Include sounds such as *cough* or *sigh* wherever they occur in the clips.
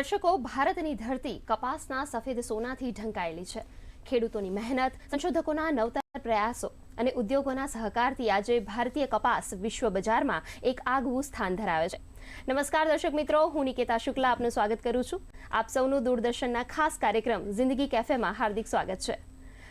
દર્શકો ભારતની ધરતી કપાસના સફેદ સોનાથી ઢંકાયેલી છે. ખેડૂતોની મહેનત, સંશોધકોના નવતર પ્રયાસો અને ઉદ્યોગોના સહકારથી આજે ભારતીય કપાસ વિશ્વ બજારમાં એક આગવું સ્થાન ધરાવે છે. નમસ્કાર દર્શક મિત્રો, હું નિકેતા શુક્લા આપનું સ્વાગત કરું છું. આપ સૌનું દૂરદર્શનના ખાસ કાર્યક્રમ જિંદગી કેફેમાં હાર્દિક સ્વાગત છે.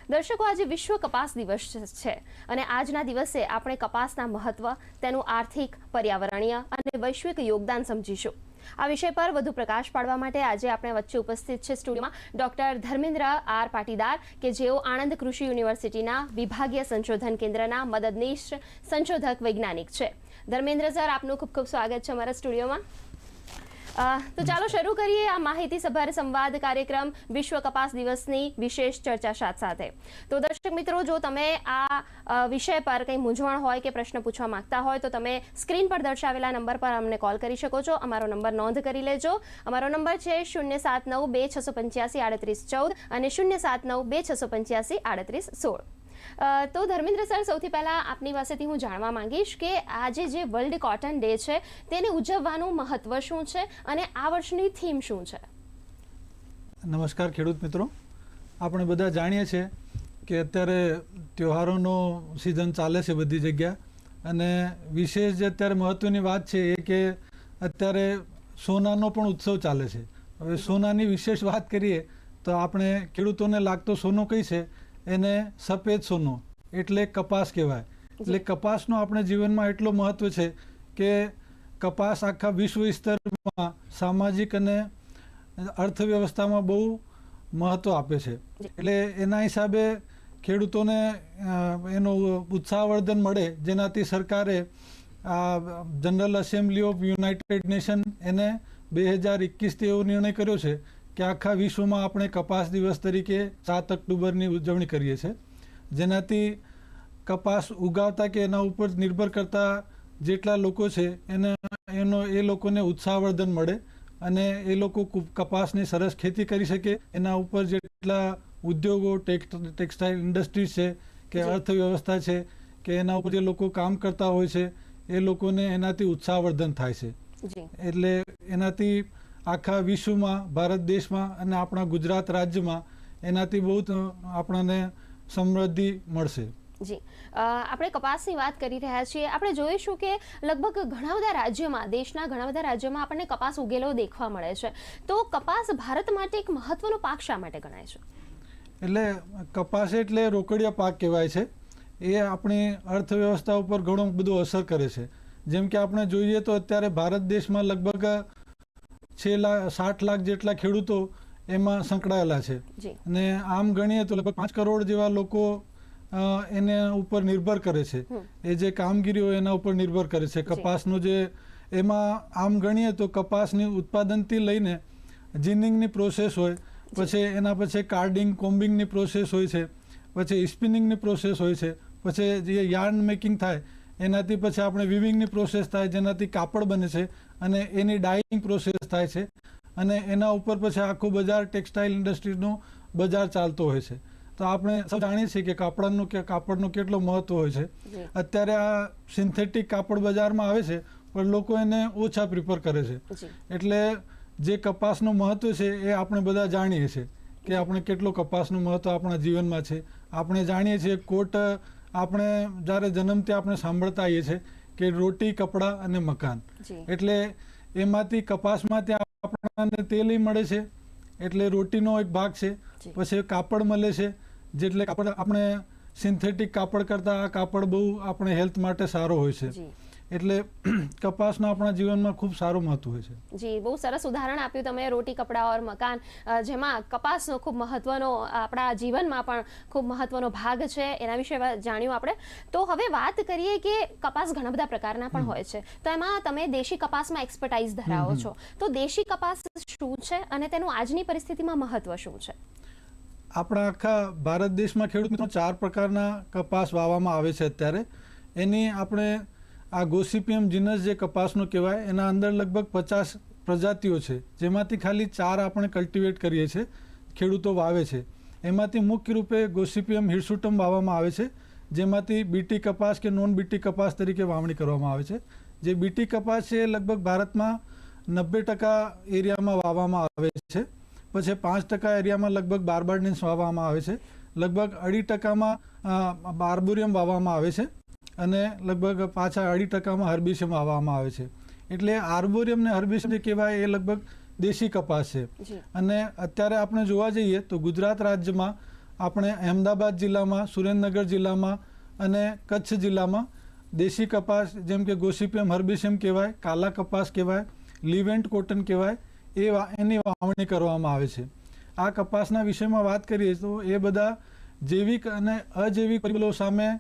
દર્શકો, આજે વિશ્વ કપાસ દિવસ છે અને આજના દિવસે આપણે કપાસના મહત્વ, તેનું આર્થિક, પર્યાવરણીય અને વૈશ્વિક યોગદાન સમજીશું. આ વિષય પર વધુ પ્રકાશ પાડવા માટે આજે આપણે વચ્ચે ઉપસ્થિત છે સ્ટુડિયોમાં ડોક્ટર ધર્મેન્દ્ર આર પાટીદાર, કે જેઓ આણંદ કૃષિ યુનિવર્સિટીના વિભાગીય સંશોધન કેન્દ્રના મદદનીશ સંશોધક વૈજ્ઞાનિક છે. ધર્મેન્દ્ર સર, આપનું ખૂબ ખૂબ સ્વાગત છે અમારા સ્ટુડિયોમાં. તો ચાલો શરૂ કરીએ આ માહિતી સભાર સંવાદ કાર્યક્રમ વિશ્વ કપાસ દિવસની વિશેષ ચર્ચા સાથ સાથે. તો દર્શક મિત્રો, જો તમે આ વિષય પર કંઈ મૂંઝવણ હોય કે પ્રશ્ન પૂછવા માંગતા હોય, તો તમે સ્ક્રીન પર દર્શાવેલા નંબર પર અમને કોલ કરી શકો છો. અમારો નંબર નોંધ કરી લેજો. અમારો નંબર છે શૂન્ય સાત નવ બે છસો પંચ્યાસી આડત્રીસ ચૌદ અને શૂન્ય સાત નવ બે છસો પંચ્યાસી આડત્રીસ સોળ. તો ધર્મેન્દ્ર સર, સૌથી પહેલાં આપની પાસેથી હું જાણવા માંગીશ કે આજે જે વર્લ્ડ કોટન ડે છે, તેને ઉજવવાનું મહત્વ શું છે અને આ વર્ષની થીમ શું છે? નમસ્કાર ખેડૂત મિત્રો. આપણે બધા જાણીએ છીએ કે અત્યારે તહેવારોનો સિઝન ચાલે છે બધી જગ્યા. અને વિશેષ જે અત્યારે મહત્ત્વની વાત છે એ કે અત્યારે સોનાનો પણ ઉત્સવ ચાલે છે. હવે સોનાની વિશેષ વાત કરીએ તો આપણે ખેડૂતોને લાગતો સોનો કઈ છે? એને સફેદ સોનું એટલે કપાસ કહેવાય. એટલે કપાસનો આપણે જીવનમાં એટલો મહત્ત્વ છે કે કપાસ આખા વિશ્વ વિસ્તારમાં સામાજિક અને અર્થવ્યવસ્થામાં બહુ મહત્ત્વ આપે છે. એટલે એના હિસાબે ખેડૂતોને એનો ઉત્સાહવર્ધન મળે જેનાથી સરકારે આ general assembly of United nation એને બે હજાર એકવીસથી એવો નિર્ણય કર્યો છે કે આખા વિશ્વમાં આપણે કપાસ દિવસ તરીકે સાત ઓક્ટોબરની ઉજવણી કરીએ છીએ. જેનાથી કપાસ ઉગાવતા કે એના ઉપર નિર્ભર કરતા જેટલા લોકો છે એને એનો એ લોકોને ઉત્સાહવર્ધન મળે અને એ લોકો કપાસની સરસ ખેતી કરી શકે. એના ઉપર જેટલા ઉદ્યોગો ટેક્સ- ટેક્સટાઇલ ઇન્ડસ્ટ્રીઝ છે કે. અર્થવ્યવસ્થા છે કે એના ઉપર જે લોકો કામ કરતા હોય છે એ લોકોને એનાથી ઉત્સાહવર્ધન થાય છે. એટલે એનાથી આખા વિશ્વમાં ભારત દેશમાં અને આપણા ગુજરાત રાજ્યમાં એનાથી બહુ આપણને સમૃદ્ધિ મળશે. જી. આપણે કપાસની વાત કરી રહ્યા છીએ. આપણે જોઈશું કે લગભગ ઘણા બધા રાજ્યોમાં દેશના ઘણા બધા રાજ્યોમાં આપણને કપાસ ઉગેલો દેખવા મળે છે. તો કપાસ ભારત માટે એક મહત્વનો પાક શા માટે ગણાય છે? એટલે કપાસ એટલે રોકડિયા પાક કહેવાય છે. એ આપણી અર્થવ્યવસ્થા ઉપર ઘણો બધો અસર કરે છે. જેમ કે આપણે જોઈએ તો અત્યારે ભારત દેશમાં લગભગ છ લાખ સાઠ લાખ જેટલા ખેડૂતો એમાં સંકળાયેલા છે. અને આમ ગણીએ તો લગભગ પાંચ કરોડ જેવા લોકો એને ઉપર નિર્ભર કરે છે. એ જે કામગીરી હોય એના ઉપર નિર્ભર કરે છે. કપાસનું જે એમાં આમ ગણીએ તો કપાસની ઉત્પાદનથી લઈને જીનિંગની પ્રોસેસ હોય પછી એના પછી કાર્ડિંગ કોમ્બિંગની પ્રોસેસ હોય છે પછી સ્પિનિંગની પ્રોસેસ હોય છે પછી જે યાર્ન મેકિંગ થાય એનાથી પછી આપણે વિવિંગની પ્રોસેસ થાય જેનાથી કાપડ બને છે અને એની ડાઈંગ પ્રોસેસ થાય છે અને એના ઉપર પછી આખું બજાર ટેક્સટાઇલ ઇન્ડસ્ટ્રીનું બજાર ચાલતો હોય છે. તો આપણે સૌ જાણીએ છીએ કે કાપડનું કે કાપડનું કેટલું મહત્વ હોય છે. અત્યારે આ સિન્થેટિક કાપડ બજારમાં આવે છે પણ લોકો એને ઓછા પ્રિફર કરે છે. એટલે જે કપાસનું મહત્વ છે એ આપણે બધા જાણીએ છીએ કે આપણે કેટલું કપાસનું મહત્વ આપણા જીવનમાં છે. આપણે જાણીએ છીએ કોટ આપણે જ્યારે જન્મથી આપણે સાંભળતા આવીએ છીએ કે રોટી કપડાં અને મકાન. એટલે એમાંથી કપાસમાંથી આપણને તેલ ય મળે છે એટલે રોટીનો એક ભાગ છે. પછી કાપડ મળે છે જેટલે કાપડ આપણે સિન્થેટિક કાપડ કરતાં આ કાપડ બહુ આપણે હેલ્થ માટે સારો હોય છે. એટલે *clears throat* કપાસનું આપણા જીવનમાં ખૂબ સારું મહત્વ હોય છે. જી બહુ સરસ ઉદાહરણ આપ્યું તમે રોટી કપડા ઓર મકાન. જેમાં કપાસનો ખૂબ મહત્વનો આપણા જીવનમાં પણ ખૂબ મહત્વનો ભાગ છે એના વિશે જાણ્યું આપણે. તો હવે વાત કરીએ કે કપાસ ઘણા બધા પ્રકારના પણ હોય છે. તો એમાં તમે દેશી કપાસમાં એક્સપર્ટાઇઝ ધરાવો છો. તો દેશી કપાસ શું છે અને તેનું આજની પરિસ્થિતિમાં મહત્વ શું છે? આપણા આખા ભારત દેશમાં ખેડૂત મિત્રો ચાર પ્રકારના કપાસ વાવવામાં આવે છે અત્યારે. એની આપણે આ ગોસિપિયમ જીનસ જે કપાસનો કહેવાય, એના અંદર લગભગ પચાસ પ્રજાતિઓ છે, જેમાંથી ખાલી ચાર આપણે કલ્ટિવેટ કરીએ છીએ, ખેડૂતો વાવે છે. એમાંથી મુખ્ય રૂપે ગોસિપિયમ હિરસુટમ વાવવામાં આવે છે, જેમાંથી બીટી કપાસ કે નોન બીટી કપાસ તરીકે વાવણી કરવામાં આવે છે. જે બીટી કપાસ છે એ લગભગ ભારતમાં નબ્બે ટકા એરિયામાં વાવવામાં આવે છે, પછી પાંચ ટકા એરિયામાં લગભગ બાર્બાડન્સ વાવવામાં આવે છે, લગભગ અઢી ટકામાં બાર્બોરિયમ વાવવામાં આવે છે અને લગભગ પાછા અઢી ટકામાં હર્બિશિયમ વાવવામાં આવે છે. એટલે આર્બોરિયમ ને હર્બિશિયમ જે કહેવાય એ લગભગ દેશી કપાસ છે. અને અત્યારે આપણે જોવા જઈએ તો ગુજરાત રાજ્યમાં આપણે અહેમદાબાદ જિલ્લામાં સુરેન્દ્રનગર જિલ્લામાં અને કચ્છ જિલ્લામાં દેશી કપાસ જેમ કે ગોસિપિયમ હર્બિશિયમ કહેવાય કાલા કપાસ કહેવાય લીવેન્ટ કોટન કહેવાય એ વા- એની વાવણી કરવામાં આવે છે. આ કપાસના વિષયમાં વાત કરીએ તો એ બધા જૈવિક અને અજૈવિક પરિબળો સામે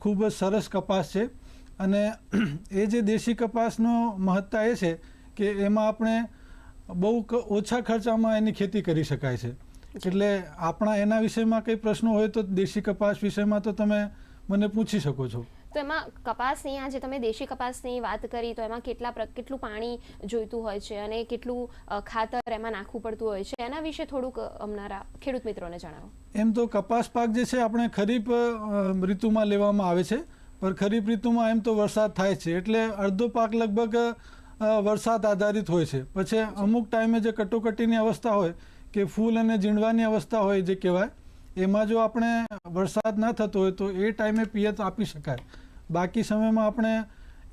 ખૂબ જ સરસ કપાસ છે. અને એ જે દેશી કપાસનો મહત્તા એ છે કે એમાં આપણે બહુ ઓછા ખર્ચામાં એની ખેતી કરી શકાય છે. એટલે આપણા એના વિષયમાં કંઈ પ્રશ્નો હોય તો દેશી કપાસ વિષયમાં તો તમે મને પૂછી શકો છો. તો એમાં કપાસની આ જે તમે દેશી કપાસની વાત કરી, તો એમાં કેટલા કેટલું પાણી જોઈતું હોય છે અને કેટલું ખાતર એમાં નાખવું પડતું હોય છે, એના વિશે થોડુંક અમનારા ખેડૂત મિત્રોને જણાવો. એમ તો કપાસ પાક જે છે આપણે ખરીફ ઋતુમાં લેવામાં આવે છે, પણ ખરીફ ઋતુમાં એમ તો વરસાદ થાય છે, એટલે અડધો પાક લગભગ વરસાદ આધારિત હોય છે. પછી અમુક ટાઈમે જે કટોકટીની અવસ્થા હોય, કે ફૂલ અને ઝીંડવાની અવસ્થા હોય જે કહેવાય એમાં જો આપણે વરસાદ ના થતો હોય તો એ ટાઈમે પિયત આપી શકાય. બાકી સમયમાં આપણે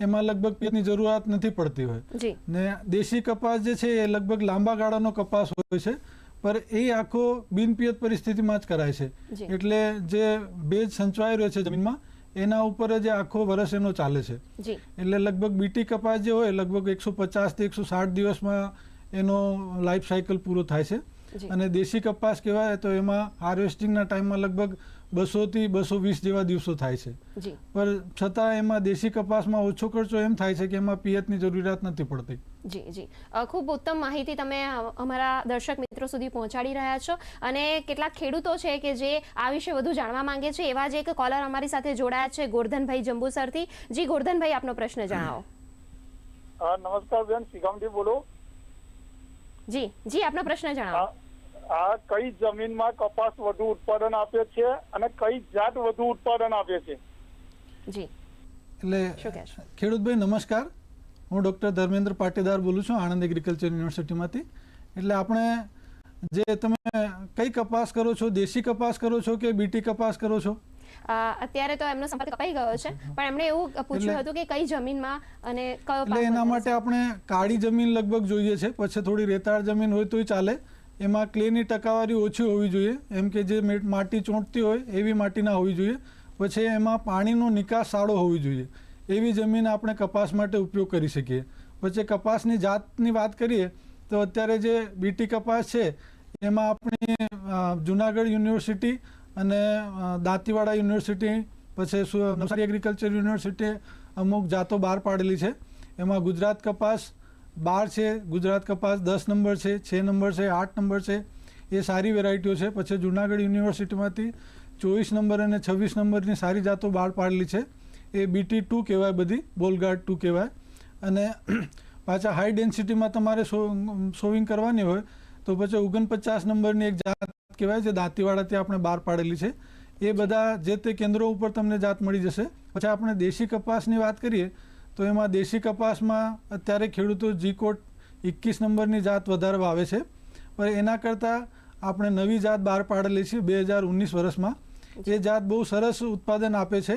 એમાં લગભગ પિયતની જરૂરિયાત નથી પડતી હોય. ને દેશી કપાસ જે છે એ લગભગ લાંબા ગાળાનો કપાસ હોય છે પર એ આખો બિનપિયત પરિસ્થિતિમાં જ કરાય છે. એટલે જે ભેજ સંચવાઈ રહ્યો છે જમીનમાં એના ઉપર જ આખો વર્ષ એનો ચાલે છે. એટલે લગભગ બીટી કપાસ જે હોય લગભગ એકસો પચાસથી એકસો સાઠ દિવસમાં એનો લાઈફ સાયકલ પૂરો થાય છે. અને દેશી કપાસ કહેવાય તો એમાં હાર્વેસ્ટિંગના ટાઈમમાં લગભગ બસોથી બસો વીસ જેવા દિવસો થાય છે. પણ છતાં એમાં દેશી કપાસમાં ઓછો ખર્ચો એમ થાય છે કે એમાં પિયતની જરૂરિયાત નથી પડતી. જી જી. ખૂબ ઉત્તમ માહિતી તમે અમારા દર્શક મિત્રો સુધી પહોંચાડી રહ્યા છો. અને કેટલાક ખેડૂતો છે કે જે આ વિશે વધુ જાણવા માંગે છે એવા જ એક કોલર અમારી સાથે જોડાયા છે ગોરધનભાઈ જંબુસરથી. જી ગોરધનભાઈ આપનો પ્રશ્ન જણાવો. નમસ્કાર બેન શિગામથી બોલો. જી જી આપનો પ્રશ્ન જણાવો. આ કઈ જમીનમાં કપાસ વધુ ઉત્પાદન આપે છે અને કઈ જાત વધુ ઉત્પાદન આપે છે? જી. એટલે ખેડૂતભાઈ નમસ્કાર. હું ડૉક્ટર ધર્મેન્દ્ર પાટીદાર બોલું છું આણંદ એગ્રીકલ્ચર યુનિવર્સિટીમાંથી. એટલે આપણે જે તમે કઈ કપાસ કરો છો દેશી કપાસ કરો છો કે બીટી કપાસ કરો છો? અત્યારે તો એમનો સંપર્ક કપાઈ ગયો છે પણ એમણે એવું પૂછ્યું હતું કે કઈ જમીનમાં અને કયો એટલે એના માટે આપણે કાળી જમીન લગભગ જોઈએ છે પછી થોડી રેતાળ જમીન હોય તોય ચાલે. એમાં ક્લેની ટકાવારી ઓછી હોવી જોઈએ એમ કે જે માટી ચોંટતી હોય એવી માટી ના હોવી જોઈએ. પછી એમાં પાણીનો નિકાસ સારો હોવી જોઈએ. એવી જમીન આપણે કપાસ માટે ઉપયોગ કરી શકીએ. પછી કપાસની જાતની વાત કરીએ તો અત્યારે જે બીટી કપાસ છે એમાં આપણી જુનાગઢ યુનિવર્સિટી અને દાંતીવાડા યુનિવર્સિટી, પછી સુ- નવસારી એગ્રીકલ્ચર યુનિવર્સિટી અમુક જાતો બહાર પાડેલી છે. એમાં ગુજરાત કપાસ બાર છે, ગુજરાત કપાસ દસ નંબર છે, છ નંબર છે, આઠ નંબર છે. એ સારી વેરાયટીઓ છે. પછી જુનાગઢ યુનિવર્સિટીમાંથી ચોવીસ નંબર અને છવ્વીસ નંબરની સારી જાતો બહાર પાડેલી છે. એ બીટી ટુ કહેવાય બધી, બોલગાર્ડ ટુ કહેવાય. અને, *clears throat* પાછા હાઈ ડેન્સિટીમાં તમારે સોવિંગ કરવાની હોય, તો પછી ઓગણપચાસ નંબરની એક જાત કહેવાય જે દાંતીવાડાથી આપણે બહાર પાડેલી છે. એ બધા જે તે કેન્દ્રો ઉપર તમને જાત મળી જશે. પછી આપણે દેશી કપાસની વાત કરીએ તો એમાં દેશી કપાસમાં અત્યારે ખેડૂતો જીકોટ એકવીસ નંબરની જાત વધારે વાવે છે. પણ એના કરતાં આપણે નવી જાત બહાર પાડેલી છે બે હજાર ઓગણીસ વર્ષમાં એ જાત બહુ સરસ ઉત્પાદન આપે છે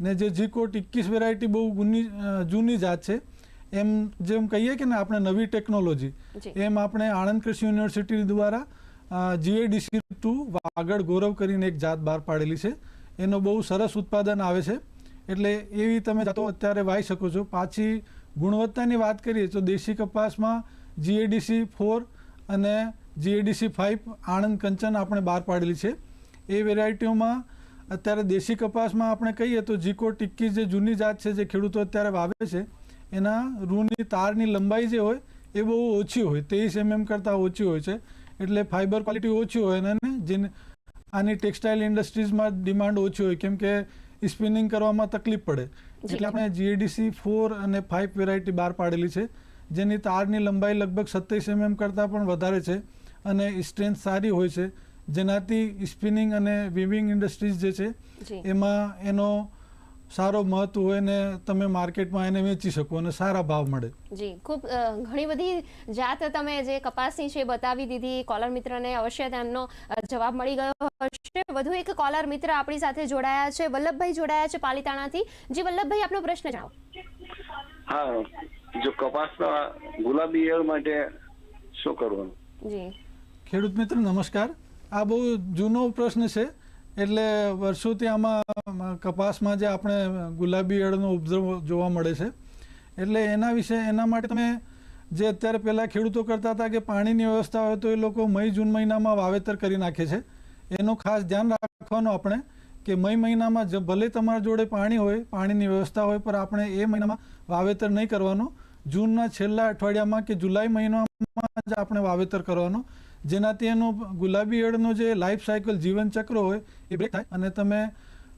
ને જે જીકોટ એકવીસ વેરાયટી બહુ ગુની જૂની જાત છે. એમ જેમ કહીએ કે ને આપણે નવી ટેકનોલોજી એમ આપણે આણંદ કૃષિ યુનિવર્સિટી દ્વારા જીએડીસી ટુ વાગડ ગૌરવ કરીને એક જાત બહાર પાડેલી છે. એનો બહુ સરસ ઉત્પાદન આવે છે. એટલે એવી તમે જાતો અત્યારે વાવી શકો છો. પાછી ગુણવત્તાની વાત કરીએ તો દેશી કપાસમાં જીએડીસી ફોર અને જીએડીસી ફાઇવ આણંદ કંચન આપણે બહાર પાડેલી છે. એ વેરાયટીઓમાં અત્યારે દેશી કપાસમાં આપણે કહીએ તો જીકો ટિક્કી જે જૂની જાત છે જે ખેડૂતો અત્યારે વાવે છે, એના રૂની તારની લંબાઈ જે હોય એ બહુ ઓછી હોય, ત્રેવીસ એમએમ કરતાં ઓછી હોય છે. એટલે ફાઇબર ક્વોલિટી ઓછી હોય અને જેને આની ટેક્સટાઇલ ઇન્ડસ્ટ્રીઝમાં ડિમાન્ડ ઓછી હોય કેમ કે સ્પિનિંગ કરવામાં તકલીફ પડે. એટલે આપણે જીએડીસી ફોર અને ફાઇવ વેરાયટી બહાર પાડેલી છે જેની તારની લંબાઈ લગભગ સત્તાવીસ એમએમ કરતાં પણ વધારે છે અને સ્ટ્રેન્થ સારી હોય છે. જેનાથી સ્પિનિંગ અને વિવિંગ ઇન્ડસ્ટ્રીઝ જે છે એમાં એનો સારો મહત્વ હોય ને તમે માર્કેટમાં એને વેચી શકો અને સારા ભાવ મળે. જી ખૂબ ઘણી બધી જાત તમે જે કપાસની છે બતાવી દીધી. કોલર મિત્રને અવશ્ય તેમનો જવાબ મળી ગયો હશે. વધુ એક કોલર મિત્ર આપણી સાથે જોડાયા છે. વલ્લભભાઈ જોડાયા છે પાલિતાણાથી. જી વલ્લભભાઈ આપનો પ્રશ્ન જણાવો હા જો કપાસના ગુલાબી ઈયળ માટે શું કરવાનું? જી. ખેડૂત મિત્ર નમસ્કાર. આ બહુ જૂનો પ્રશ્ન છે. એટલે વર્ષોથી આમાં કપાસમાં જે આપણે ગુલાબી ઈયળનો ઉપદ્રવ જોવા મળે છે. એટલે એના વિશે, એના માટે તમે જે અત્યારે પહેલાં ખેડૂતો કરતા હતા કે પાણીની વ્યવસ્થા હોય તો એ લોકો મઈ, જૂન મહિનામાં વાવેતર કરી નાખે છે. એનું ખાસ ધ્યાન રાખવાનું આપણે કે મઈ મહિનામાં જ ભલે તમારા જોડે પાણી હોય, પાણીની વ્યવસ્થા હોય, પણ આપણે એ મહિનામાં વાવેતર નહીં કરવાનું. જૂનના છેલ્લા અઠવાડિયામાં કે જુલાઈ મહિનામાં જ આપણે વાવેતર કરવાનું. જેનાથી એનો ગુલાબી ઈયળનો જે લાઈફ સાયકલ જીવન ચક્ર હોય, એ બ્રેક થાય અને તમે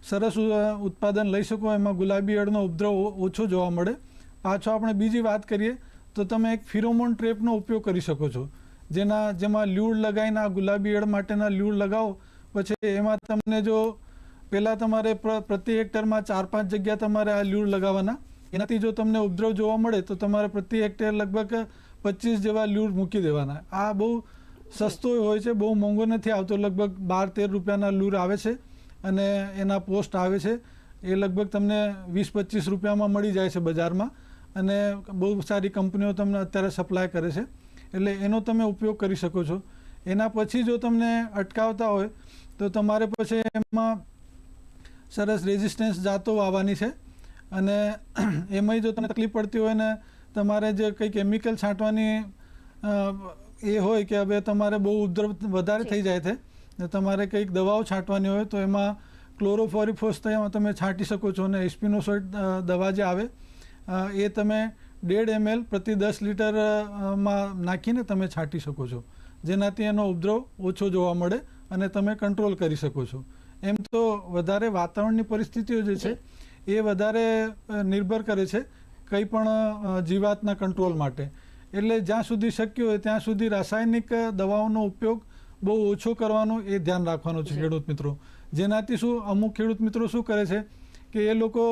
સરસ ઉત્પાદન લઈ શકો, એમાં ગુલાબી ઈયળનો ઉપદ્રવ ઓછો જોવા મળે. પાછો આપણે બીજી વાત કરીએ, તો તમે એક ફિરોમોન ટ્રેપનો ઉપયોગ કરી શકો છો. જેના, જેમાં લ્યુડ લગાવીને આ ગુલાબી ઈયળ માટેના લ્યુડ લગાવો. પછી એમાં તમને જો પહેલાં તમારે પ્ર- પ્રતિ હેક્ટરમાં ચાર, પાંચ જગ્યા તમારે આ લ્યુડ લગાવવાના. એનાથી જો તમને ઉપદ્રવ જોવા મળે, તો તમારે પ્રતિ હેક્ટર લગભગ પચીસ જેવા લ્યુડ મૂકી દેવાના. આ બહુ સસ્તો હોય છે, બહુ મોંઘો નથી આવતો. લગભગ બાર તેર રૂપિયાના લૂર આવે છે અને એના પોસ્ટ આવે છે. એ લગભગ તમને વીસ પચીસ રૂપિયામાં મળી જાય છે બજારમાં. અને બહુ સારી કંપનીઓ તમને અત્યારે સપ્લાય કરે છે. એટલે એનો તમે ઉપયોગ કરી શકો છો. એના પછી જો તમને અટકાવતા હોય, તો તમારે પછી એમાં સરસ રેઝિસ્ટન્સ જાતો વાવવાની છે. અને એમાંય જો તમને તકલીફ પડતી હોય ને, તમારે જે કંઈ કેમિકલ છાંટવાની એ હોય કે હવે તમારે બહુ ઉપદ્રવ વધારે થઈ જાય છે ને તમારે કંઈક દવાઓ છાંટવાની હોય તો એમાં ક્લોરોફોરિફોસ તમે છાંટી શકો છો અને એસ્પિનોસોઇડ દવા જે આવે એ તમે ડેઢ એમએલ પ્રતિ દસ લીટરમાં નાખીને તમે છાંટી શકો છો. જેનાથી એનો ઉપદ્રવ ઓછો જોવા મળે અને તમે કંટ્રોલ કરી શકો છો. એમ તો વધારે વાતાવરણની પરિસ્થિતિઓ જે છે એ વધારે નિર્ભર કરે છે કંઈ પણ જીવાતના કંટ્રોલ માટે. એટલે જ્યાં સુધી શક્ય હોય ત્યાં સુધી રાસાયણિક દવાઓનો ઉપયોગ બહુ ઓછો કરવાનો એ ધ્યાન રાખવાનું છે ખેડૂત મિત્રો. જેનાથી શું અમુક ખેડૂત મિત્રો શું કરે છે કે એ લોકો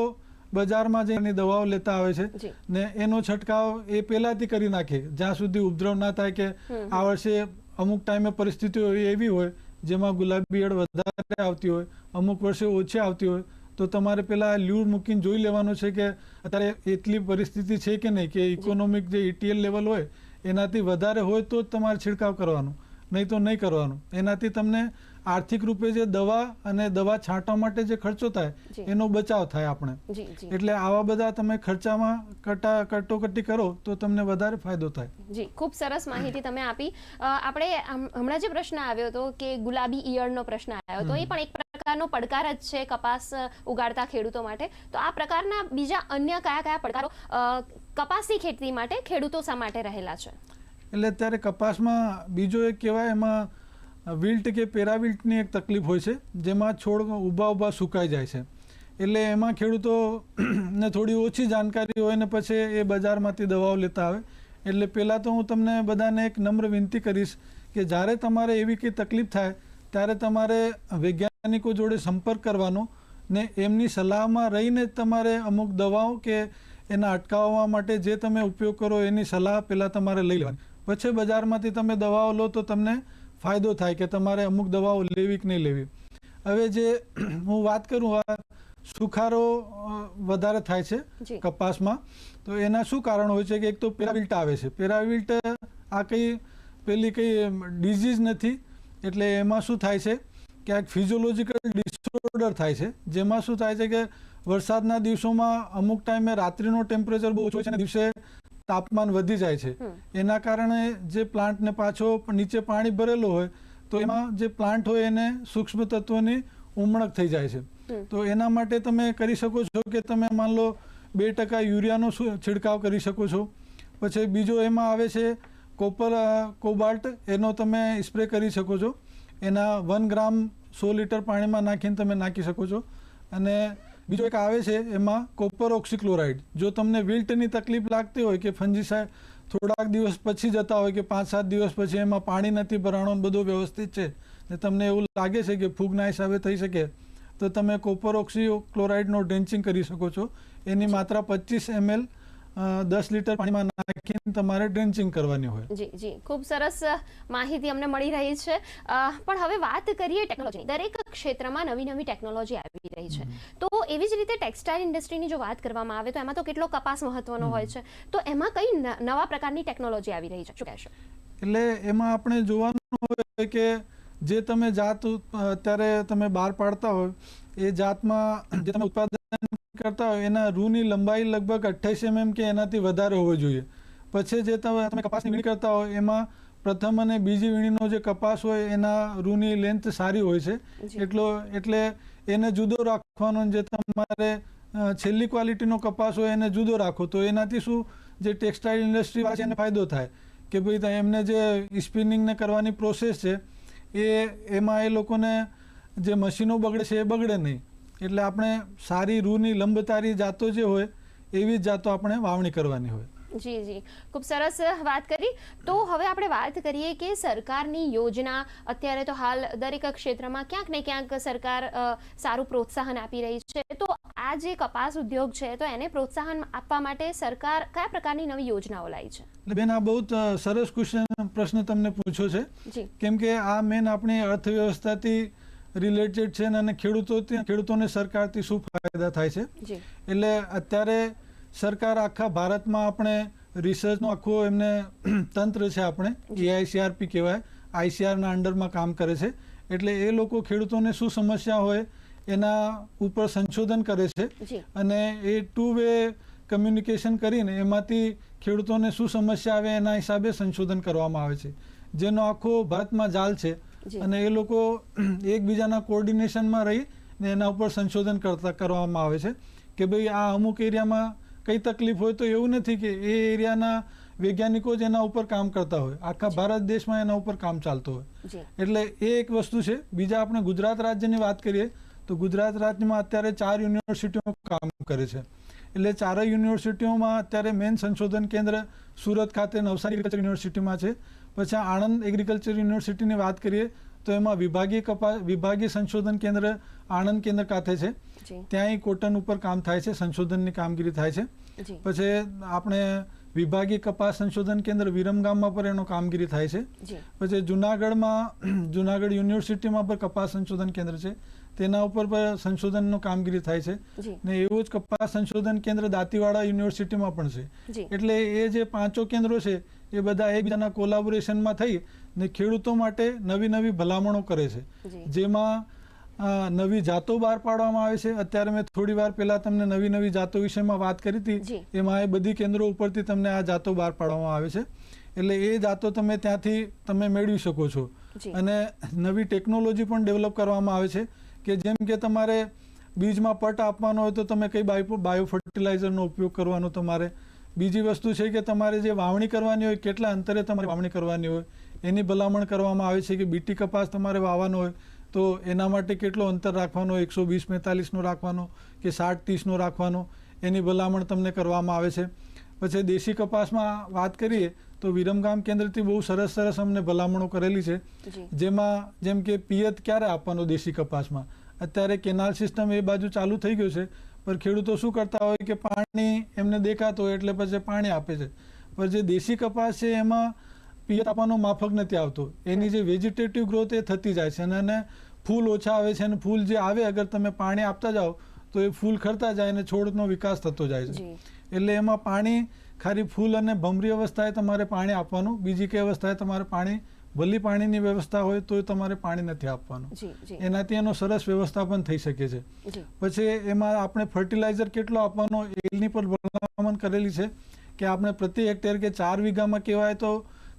બજારમાં જઈને દવાઓ લેતા આવે છે ને એનો છંટકાવ એ પહેલાથી કરી નાખે. જ્યાં સુધી ઉપદ્રવ ના થાય કે આ વર્ષે અમુક ટાઈમે પરિસ્થિતિઓ એવી હોય જેમાં ગુલાબી ઈયળ વધારે આવતી હોય અમુક વર્ષે ઓછી આવતી હોય તો તમારે પેલા લ્યુડ મૂકીને જોઈ લેવાનું છે કે અત્યારે એટલી પરિસ્થિતિ છે કે નહીં કે ઇકોનોમિક જે ઇટીએલ લેવલ હોય એનાથી વધારે હોય તો જ તમારે છિડકાવ કરવાનો નહીં તો નહીં કરવાનું. એનાથી તમને આર્થિક રૂપે જે દવા અને દવા છાંટવા માટે જે ખર્ચો થાય એનો બચાવ થાય આપણે. એટલે આવા બધા તમે ખર્ચામાં કટા કટોકટી કરો તો તમને વધારે ફાયદો થાય. જી ખૂબ સરસ માહિતી તમે આપી. આપણે હમણાં જે પ્રશ્ન આવ્યો હતો કે ગુલાબી ઈયળનો પ્રશ્ન આવ્યો હતો એ પણ એક પ્રકારનો પડકાર જ છે કપાસ ઉગાડતા ખેડૂતો માટે. તો આ પ્રકારના બીજા અન્ય કયા કયા પડકારો કપાસની ખેતી માટે ખેડૂતો શા માટે રહેલા છે? એટલે અત્યારે કપાસમાં બીજો એક કહેવાય, એમાં વિલ્ટ કે પેરાવિલ્ટની એક તકલીફ હોય છે, જેમાં છોડ ઊભા ઊભા સુકાઈ જાય છે. એટલે એમાં ખેડૂતો *clears throat* ને થોડી ઓછી જાણકારી હોય ને પછી એ બજારમાંથી દવાઓ લેતા આવે. એટલે પહેલાં તો હું તમને બધાને એક નમ્ર વિનંતી કરીશ કે જ્યારે તમારે એવી કંઈ તકલીફ થાય, ત્યારે તમારે વૈજ્ઞાનિકો જોડે સંપર્ક કરવાનો ને એમની સલાહમાં રહીને તમારે અમુક દવાઓ કે એના અટકાવવા માટે જે તમે ઉપયોગ કરો એની સલાહ પહેલાં તમારે લઈ લેવાની. પછી બજારમાંથી તમે દવાઓ લો તો તમને ફાયદો થાય કે તમારે અમુક દવાઓ લેવી કે નહીં લેવી. હવે જે *clears throat* હું વાત કરું આ સુખારો વધારે થાય છે કપાસમાં તો એના શું કારણ હોય છે કે એક તો પેરાવિલ્ટ આવે છે. પેરાવિલ્ટ આ કંઈ પેલી કંઈ ડિઝીઝ નથી એટલે એમાં શું થાય છે કે આ ફિઝિયોલોજીકલ ડિસઓર્ડર થાય છે. જેમાં શું થાય છે કે વરસાદના દિવસોમાં અમુક ટાઈમે રાત્રિનો ટેમ્પરેચર બહુ ઓછો છે અને દિવસે તાપમાન વધી જાય છે. એના કારણે જે પ્લાન્ટને પાછો નીચે પાણી ભરેલું હોય તો એમાં જે પ્લાન્ટ હોય એને સૂક્ષ્મ તત્વોની ઉમણક થઈ જાય છે. તો એના માટે તમે કરી શકો છો કે તમે માન લો બે ટકા યુરિયાનો છિડકાવ કરી શકો છો. પછી બીજો એમાં આવે છે કોપર કોબાલ્ટ એનો તમે સ્પ્રે કરી શકો છો. એના વન ગ્રામ સો લીટર પાણીમાં નાખીને તમે નાખી શકો છો. અને બીજો એક આવે છે એમાં કોપર ઓક્સિક્લોરાઇડ. જો તમને વિલ્ટની તકલીફ લાગતી હોય કે ફંજીસાઇડ થોડાક દિવસ પછી જતા હોય કે પાંચ સાત દિવસ પછી એમાં પાણી નથી ભરાણો બધું વ્યવસ્થિત છે, ને તમને એવું લાગે છે કે ફૂગના હિસાબે થઈ શકે, તો તમે કોપર ઓક્સિક્લોરાઇડનો ડ્રેન્ચિંગ કરી શકો છો. એની માત્રા પચીસ એમએલ દસ લીટર પાણીમાં નાખીને તમારે ડ્રેન્ચિંગ કરવાની હોય. જી જી. ખૂબ સરસ માહિતી અમને મળી રહી છે. પણ હવે વાત કરીએ ટેકનોલોજી દરેક ક્ષેત્રમાં નવી નવી ટેકનોલોજી આવી રહી છે. તો એવી જ રીતે ટેક્સટાઇલ ઇન્ડસ્ટ્રીની જો વાત કરવામાં આવે તો એમાં તો કેટલો કપાસ મહત્વનો હોય છે. તો એમાં કઈ નવા પ્રકારની ટેકનોલોજી આવી રહી છે? શું કહેશો? એટલે એમાં આપણે જોવાનું હોય કે જે તમે જાત અત્યારે તમે બહાર પાડતા હોય એ જાતમાં જે તમે ઉત્પાદન કરતા હોય એના રૂની લંબાઈ લગભગ અઠ્ઠાઈસ એમએમ કે એનાથી વધારે હોવી જોઈએ. પછી જે તમે તમે કપાસની વીણી કરતા હોય એમાં પ્રથમ અને બીજી વીણીનો જે કપાસ હોય એના રૂની લેન્થ સારી હોય છે. એટલો એટલે એને જુદો રાખવાનો જે તમારે છેલ્લી ક્વોલિટીનો કપાસ હોય એને જુદો રાખો. તો એનાથી શું? જે ટેક્સટાઇલ ઇન્ડસ્ટ્રી છે એને ફાયદો થાય. કે ભાઈ એમને જે સ્પિનિંગને કરવાની પ્રોસેસ છે એ એમાં એ લોકોને જે મશીનો બગડે છે એ બગડે નહીં. એટલે આપણે સારી રૂની લંબતારી જાતો જે હોય એવી જ જાતો આપણે વાવણી કરવાની હોય. જી જી. ખૂબ સરસ વાત કરી. તો હવે આપણે વાત કરીએ કે સરકારની યોજના અત્યારે તો હાલ દરેક ક્ષેત્રમાં ક્યાંક ને ક્યાંક સરકાર સારું પ્રોત્સાહન આપી રહી છે. તો આ જે કપાસ ઉદ્યોગ છે તો એને પ્રોત્સાહન આપવા માટે સરકાર કયા પ્રકારની નવી યોજનાઓ લાવી છે? એટલે બેન આ બહુ સરસ ક્વેશ્ચન પ્રશ્ન તમને પૂછ્યો છે. કેમ કે આ મેન આપણી અર્થવ્યવસ્થાથી રિલેટેડ છે અને ખેડૂતો ખેડૂતોને સરકારથી શું ફાયદા થાય છે? એટલે અત્યારે સરકાર આખા ભારતમાં આપણે રિસર્ચનું આખું એમને *clears throat* તંત્ર છે આપણે એઆઈસીઆરપી કહેવાય. આઈસીઆરના અંડરમાં કામ કરે છે. એટલે એ લોકો ખેડૂતોને શું સમસ્યા હોય એના ઉપર સંશોધન કરે છે અને એ ટુ વે કમ્યુનિકેશન કરીને એમાંથી ખેડૂતોને શું સમસ્યા આવે એના હિસાબે સંશોધન કરવામાં આવે છે. જેનો આખો ભારતમાં જાલ છે. અને એ લોકો *clears throat* એકબીજાના કોર્ડિનેશનમાં રહી ને એના ઉપર સંશોધન કરતા કરવામાં આવે છે કે ભાઈ આ અમુક એરિયામાં કઈ તકલીફ હોય તો એવું નથી કે એ એરિયાના વૈજ્ઞાનિકો જ એના ઉપર કામ કરતા હોય. આખા ભારત દેશમાં એના ઉપર કામ ચાલતું હોય. એટલે એ એક વસ્તુ છે. બીજા આપણે ગુજરાત રાજ્યની વાત કરીએ તો ગુજરાત રાજ્યમાં અત્યારે ચાર યુનિવર્સિટીઓ કામ કરે છે. એટલે ચારેય યુનિવર્સિટીઓમાં અત્યારે મેન સંશોધન કેન્દ્ર સુરત ખાતે નવસારી યુનિવર્સિટીમાં છે. પછી આણંદ એગ્રીકલ્ચર યુનિવર્સિટીની વાત કરીએ તો એમાં વિભાગીય કપા વિભાગીય સંશોધન કેન્દ્ર આણંદ કેન્દ્ર ખાતે છે. ત્યાંય કોટન ઉપર કામ થાય છે સંશોધનની કામગીરી થાય છે. પછી આપણે વિભાગીય કપાસ સંશોધન કેન્દ્ર વિરમગામમાં પણ એનો કામગીરી થાય છે. પછી જુનાગઢમાં *clears throat* જુનાગઢ યુનિવર્સિટીમાં પણ કપાસ સંશોધન કેન્દ્ર છે. તેના ઉપર પણ સંશોધનનો કામગીરી થાય છે. ને એવું જ કપાસ સંશોધન કેન્દ્ર દાંતીવાડા યુનિવર્સિટીમાં પણ છે. એટલે એ જે પાંચો કેન્દ્રો છે એ બધા એકબીજાના કોલાબોરેશનમાં થઈ ને ખેડૂતો માટે નવી નવી ભલામણો કરે છે. જેમાં નવી જાતો બહાર પાડવામાં આવે છે. અત્યારે મેં થોડી વાર પહેલા તમને નવી નવી જાતો વિષયમાં વાત કરી હતી. એમાં એ બધી કેન્દ્રો ઉપરથી તમને આ જાતો બહાર પાડવામાં આવે છે. એટલે એ જાતો તમે ત્યાંથી તમે મેળવી શકો છો. અને નવી ટેકનોલોજી પણ ડેવલપ કરવામાં આવે છે કે જેમ કે તમારે બીજમાં પટ આપવાનો હોય તો તમે કઈ બાયો બાયો ફર્ટિલાઇઝરનો ઉપયોગ કરવાનો તમારે. બીજી વસ્તુ છે કે તમારે જે વાવણી કરવાની હોય કેટલા અંતરે તમારે વાવણી કરવાની હોય એની ભલામણ કરવામાં આવે છે કે બીટી કપાસ તમારે વાવવાનો હોય તો એના માટે કેટલો અંતર રાખવાનો એકસો વીસ બેતાલીસનો રાખવાનો કે સાઠ ત્રીસનો રાખવાનો? એની ભલામણ તમને કરવામાં આવે છે. પછી દેશી કપાસમાં વાત કરીએ તો વિરમગામ કેન્દ્રથી બહુ સરસ સરસ અમને ભલામણો કરેલી છે. જેમાં જેમ કે પિયત ક્યારે આપવાનો દેશી કપાસમાં? અત્યારે કેનાલ સિસ્ટમ એ બાજુ ચાલુ થઈ ગયું છે પણ ખેડૂતો શું કરતા હોય કે પાણી એમને દેખાતું હોય એટલે પછી પાણી આપે છે. પણ જે દેશી કપાસ છે એમાં પિયત આપવાનો માફક નથી આવતો. એની જે વેજીટેટિવ ગ્રોથ એ થતી જાય છે અને એને ફૂલ ઓછા આવે છે અને ફૂલ જે આવે અગર તમે પાણી આપતા જાઓ તો એ ફૂલ ખરતા જાય અને છોડનો વિકાસ થતો જાય છે. એટલે એમાં પાણી ખાલી ફૂલ અને ભમરી અવસ્થાએ તમારે પાણી આપવાનું બીજી કઈ અવસ્થાએ તમારે પાણી ભલી પાણીની વ્યવસ્થા હોય તો તમારે પાણી નથી આપવાનું. એનાથી એનો સરસ વ્યવસ્થાપન થઈ શકે છે. પછી એમાં આપણે ફર્ટિલાઇઝર કેટલો આપવાનો એની પર ભલામણ કરેલી છે કે આપણે પ્રતિ હેક્ટેર કે ચાર વીઘામાં કહેવાય તો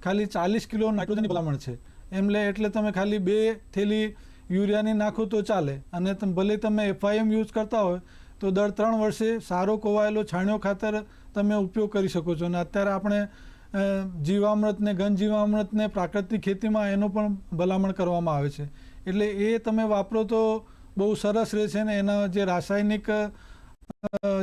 ખાલી ચાલીસ કિલો નાઇટ્રોજનની ભલામણ છે. એમ લે એટલે તમે ખાલી બે થેલી યુરિયાની નાખો તો ચાલે અને ભલે તમે એફઆઈએમ યુઝ કરતા હોય તો દર ત્રણ વર્ષે સારો કોવાયેલો છાણિયો ખાતર તમે ઉપયોગ કરી શકો છો. અને અત્યારે આપણે અ, જીવામૃત ને ઘન જીવામૃત ને પ્રાકૃતિક ખેતીમાં એનો પણ ભલામણ કરવામાં આવે છે. એટલે એ તમે વાપરો તો બહુ સરસ રહે છે ને એના જે રાસાયણિક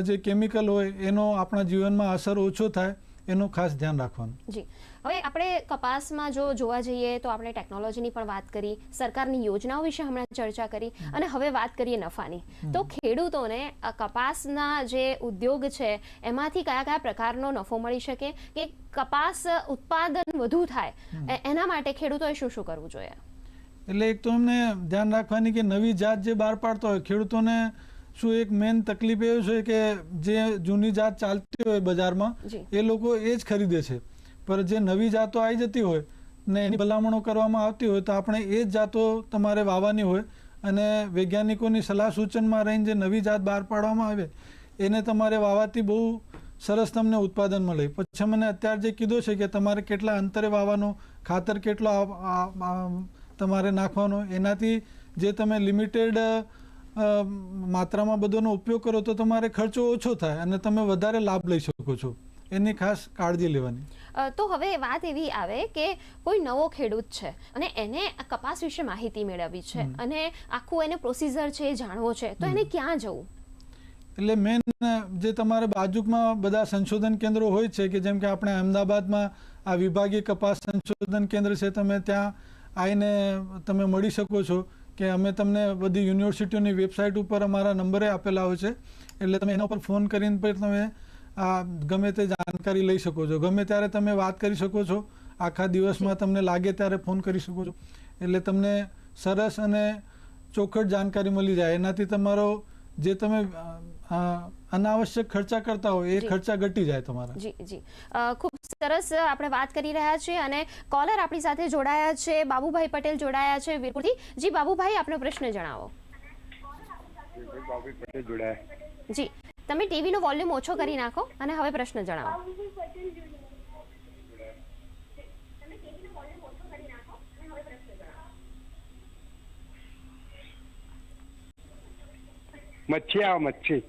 જે કેમિકલ હોય એનો આપણા જીવનમાં અસર ઓછો થાય એનું ખાસ ધ્યાન રાખવાનું. જી. હવે આપણે કપાસમાં જો જોવા જઈએ તો આપણે ટેકનોલોજીની પણ વાત કરી સરકારની યોજનાઓ વિશે હમણાં ચર્ચા કરી અને હવે વાત કરીએ નફાની. તો ખેડૂતોને કપાસના જે ઉદ્યોગ છે એમાંથી કયા કયા પ્રકારનો નફો મળી શકે કે કપાસ ઉત્પાદન વધુ થાય એના માટે ખેડૂતોએ શું શું કરવું જોઈએ? એટલે એક તો એમને ધ્યાન રાખવાની કે નવી જાત જે બહાર પાડતો હોય ખેડૂતોને શું એક મેન તકલીફ એવું છે કે જે જૂની જાત ચાલતી હોય બજારમાં એ લોકો એ જ ખરીદે છે. પણ જે નવી જાતો આવી જતી હોય ને એની ભલામણો કરવામાં આવતી હોય તો આપણે એ જ જાતો તમારે વાવવાની હોય અને વૈજ્ઞાનિકોની સલાહ સૂચનમાં રહીને જે નવી જાત બહાર પાડવામાં આવે, એને તમારે વાવવાથી બહુ સરસ તમને ઉત્પાદન મળે. પછી મને અત્યારે જે કીધું છે કે તમારે કેટલા અંતરે વાવવાનો, ખાતર કેટલો તમારે નાખવાનો, એનાથી જે તમે લિમિટેડ માત્રામાં બધોનો ઉપયોગ કરો તો તમારે ખર્ચો ઓછો થાય અને તમે વધારે લાભ લઈ શકો છો. એની ખાસ કાળજી લેવાની. તો હવે વાત એવી આવે કે કોઈ નવો ખેડૂત છે અને એને આ કપાસ વિશે માહિતી મેળવવી છે અને આખું એને પ્રોસીજર છે એ જાણવો છે તો એને ક્યાં જવું? એટલે મેન જે તમારે બાજુમાં બધા સંશોધન કેન્દ્રો હોય છે કે જેમ કે આપણે અમદાવાદમાં આ વિભાગીય કપાસ સંશોધન કેન્દ્ર છે તમે ત્યાં આવીને તમે મળી શકો છો કે અમે તમને બધી યુનિવર્સિટીઓની વેબસાઇટ ઉપર અમારા નંબરે આપેલા હોય છે. એટલે તમે એના ઉપર ફોન કરીને પણ તમે આ ગમે તે જાણકારી લઈ શકો છો. ગમે ત્યારે તમે વાત કરી શકો છો આખા દિવસમાં તમને લાગે ત્યારે ફોન કરી શકો છો. એટલે તમને સરસ અને ચોખટ જાણકારી મળી જાય. એનાથી તમારો જે તમે અનાવશ્યક ખર્ચા કરતા હોય એ ખર્ચા ઘટી જાય તમારા. જી જી. ખૂબ સરસ આપણે વાત કરી રહ્યા છીએ અને કોલર આપણી સાથે જોડાયા છે. બાબુભાઈ પટેલ જોડાયા છે વીરપુરથી. જી બાબુભાઈ આપનો પ્રશ્ન જણાવો. બાબી પટેલ જોડાયા. જી. તમે ટીવીનો વોલ્યુમ ઓછો કરી નાખો અને હવે પ્રશ્ન જણાવો. મચ્છી આવે મચ્છી.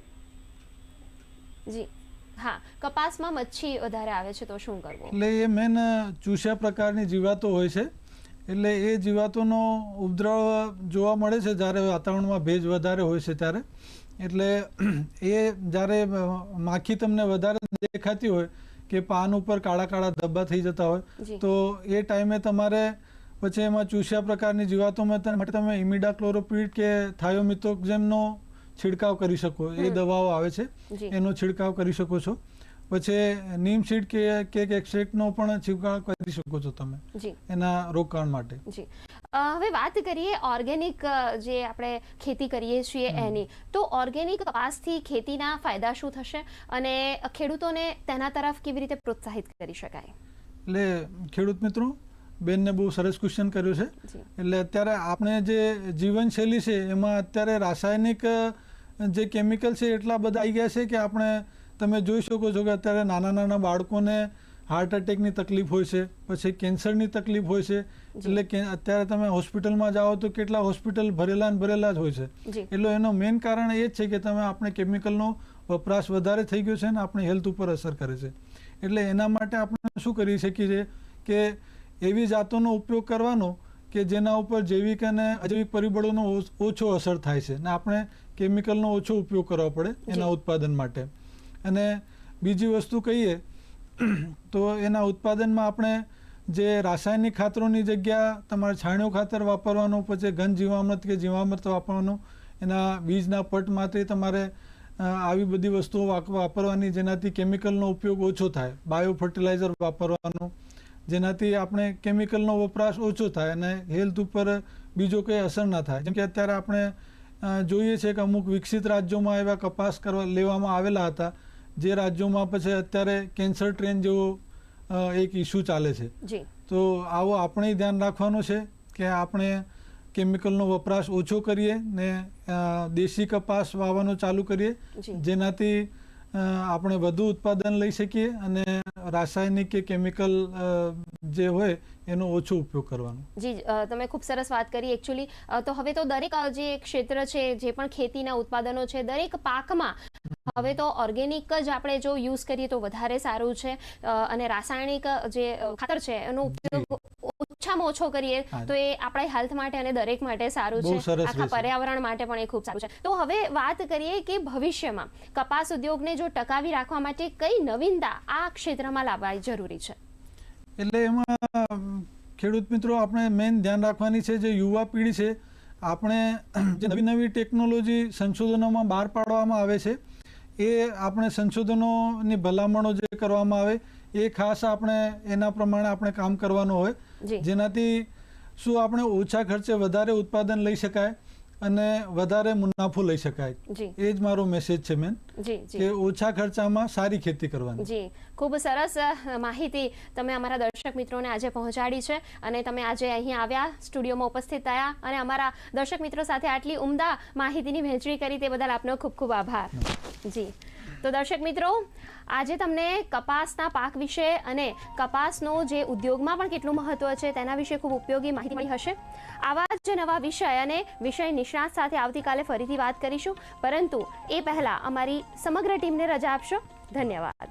જી. હા કપાસમાં મચ્છી વધારે આવે છે તો શું કરવું? એટલે એ મેન ચૂસ્યા પ્રકારની જીવાતો હોય છે. એટલે એ જીવાતોનો ઉપદ્રવ જોવા મળે છે જ્યારે વાતાવરણમાં ભેજ વધારે હોય છે ત્યારે. એટલે એ જ્યારે માખી તમને વધારે દેખાતી હોય કે પાન ઉપર કાળા કાળા ધબ્બા થઈ જતા હોય તો એ ટાઈમે તમારે પછી એમાં ચૂસ્યા પ્રકારની જીવાતોમાં તે માટે તમે ઇમિડાક્લોરોપીડ કે થાયોમિથોક્ઝેમનો છિડકાવ કરી શકો. એ દવાઓ આવે છે. એનો છિડકાવ કરી શકો છો. પછી નીમ સીડ કે કેક એક્સ્ટ્રેક્ટનો પણ છિડકાવ કરી શકો છો તમે. એના રોકાણ માટે. હવે વાત કરીએ ઓર્ગેનિક જે આપણે ખેતી કરીએ છીએ એની. તો ઓર્ગેનિક કપાસથી ખેતીના ફાયદા શું થશે અને ખેડૂતોને તેના તરફ કેવી રીતે પ્રોત્સાહિત કરી શકાય? એટલે ખેડૂત મિત્રો બેનને બહુ સરસ ક્વેશ્ચન કર્યું છે. એટલે અત્યારે આપણે જે જીવનશૈલી છે એમાં અત્યારે રાસાયણિક જે કેમિકલ છે એટલા બધા આવી ગયા છે કે આપણે તમે જોઈ શકો છો કે અત્યારે નાના નાના બાળકોને હાર્ટ એટેકની તકલીફ હોય છે પછી કેન્સરની તકલીફ હોય છે એટલે કે અત્યારે તમે હોસ્પિટલમાં જાઓ તો કેટલા હોસ્પિટલ ભરેલા ને ભરેલા જ હોય છે. એટલે એનો મેઇન કારણ એ જ છે કે તમે આપણે કેમિકલનો વપરાશ વધારે થઈ ગયો છે ને આપણી હેલ્થ ઉપર અસર કરે છે. એટલે એના માટે આપણે શું કરી શકીએ છીએ કે એવી જાતોનો ઉપયોગ કરવાનો કે જેના ઉપર જૈવિક અને અજૈવિક પરિબળોનો ઓછો અસર થાય છે ને આપણે કેમિકલનો ઓછો ઉપયોગ કરવો પડે એના ઉત્પાદન માટે. અને બીજી વસ્તુ કહીએ તો એના ઉત્પાદનમાં આપણે જે રાસાયણિક ખાતરોની જગ્યા, તમારે છાણિયું ખાતર વાપરવાનું, પછી ઘન જીવામૃત કે જીવામૃત વાપરવાનું, એના બીજના પટમાંથી તમારે આવી બધી વસ્તુઓ વાપરવાની, જેનાથી કેમિકલનો ઉપયોગ ઓછો થાય. બાયો ફર્ટિલાઇઝર વાપરવાનું, જેનાથી આપણે કેમિકલનો વપરાશ ઓછો થાય અને હેલ્થ ઉપર બીજો કંઈ અસર ના થાય. જેમ કે અત્યારે આપણે જોઈએ છે કે અમુક વિકસિત રાજ્યોમાં એવા કપાસ કરવા, લેવામાં આવેલા હતા, જે રાજ્યોમાં પછી અત્યારે કેન્સર ટ્રેન જેવો એક ઇસ્યુ ચાલે છે. તો આવો આપણે ધ્યાન રાખવાનું છે કે આપણે કેમિકલનો વપરાશ ઓછો કરીએ ને દેશી કપાસ વાવવાનું ચાલુ કરીએ. જેનાથી આપણે વધુ ઉત્પાદન લઈ શકીએ અને રાસાયણિક કે કેમિકલ જે હોય એનો ઓછો ઉપયોગ કરવાનો. જી તમે ખૂબ સરસ વાત કરી એકચ્યુઅલી તો હવે તો દરેક જે ક્ષેત્ર છે જે પણ ખેતીના ઉત્પાદનો છે દરેક પાકમાં હવે તો ઓર્ગેનિક જ આપણે જો યુઝ કરીએ તો વધારે સારું છે. અને રાસાયણિક જે ખાતર છે એનો ઉપયોગ ઓછામાં ઓછો કરીએ તો એ આપણા હેલ્થ માટે અને દરેક માટે સારું છે. આખા પર્યાવરણ માટે પણ એ ખૂબ સારું છે. તો હવે વાત કરીએ કે ભવિષ્યમાં કપાસ ઉદ્યોગને જો ટકાવી રાખવા માટે કઈ નવીનતા આ ક્ષેત્રમાં લાવવા જરૂરી છે. એટલે એમાં ખેડૂત મિત્રો આપણે મેઇન ધ્યાન રાખવાની છે જે યુવા પેઢી છે આપણે જે નવી નવી ટેકનોલોજી સંશોધનોમાં બહાર પાડવામાં આવે છે એ આપણે સંશોધનોની ભલામણો જે કરવામાં આવે એ ખાસ આપણે એના પ્રમાણે આપણે કામ કરવાનું હોય. જેનાથી શું આપણે ઓછા ખર્ચે વધારે ઉત્પાદન લઈ શકાય અને વધારે મુનાફો લઈ શકાય. એ જ મારો મેસેજ છે મેન કે ઓછા ખર્ચામાં સારી ખેતી કરવાની. જી. ખૂબ સરસ માહિતી તમે અમારા દર્શક મિત્રોને આજે પહોંચાડી છે અને તમે આજે અહીં આવ્યા સ્ટુડિયોમાં ઉપસ્થિત થયા અને અમારા દર્શક મિત્રો સાથે આટલી ઉમદા માહિતીની વહેંચણી કરી તે બદલ આપનો ખૂબ ખૂબ આભાર. જી. તો દર્શક મિત્રો, આજે તમને કપાસના પાક વિશે અને કપાસનો જે ઉદ્યોગમાં પણ કેટલું મહત્વ છે તેના વિશે ખૂબ ઉપયોગી માહિતી મળી હશે. આવા જ નવા વિષય અને વિષય નિષ્ણાત સાથે આવતીકાલે ફરીથી વાત કરીશું. પરંતુ એ પહેલાં અમારી સમગ્ર ટીમને રજા આપશો. ધન્યવાદ.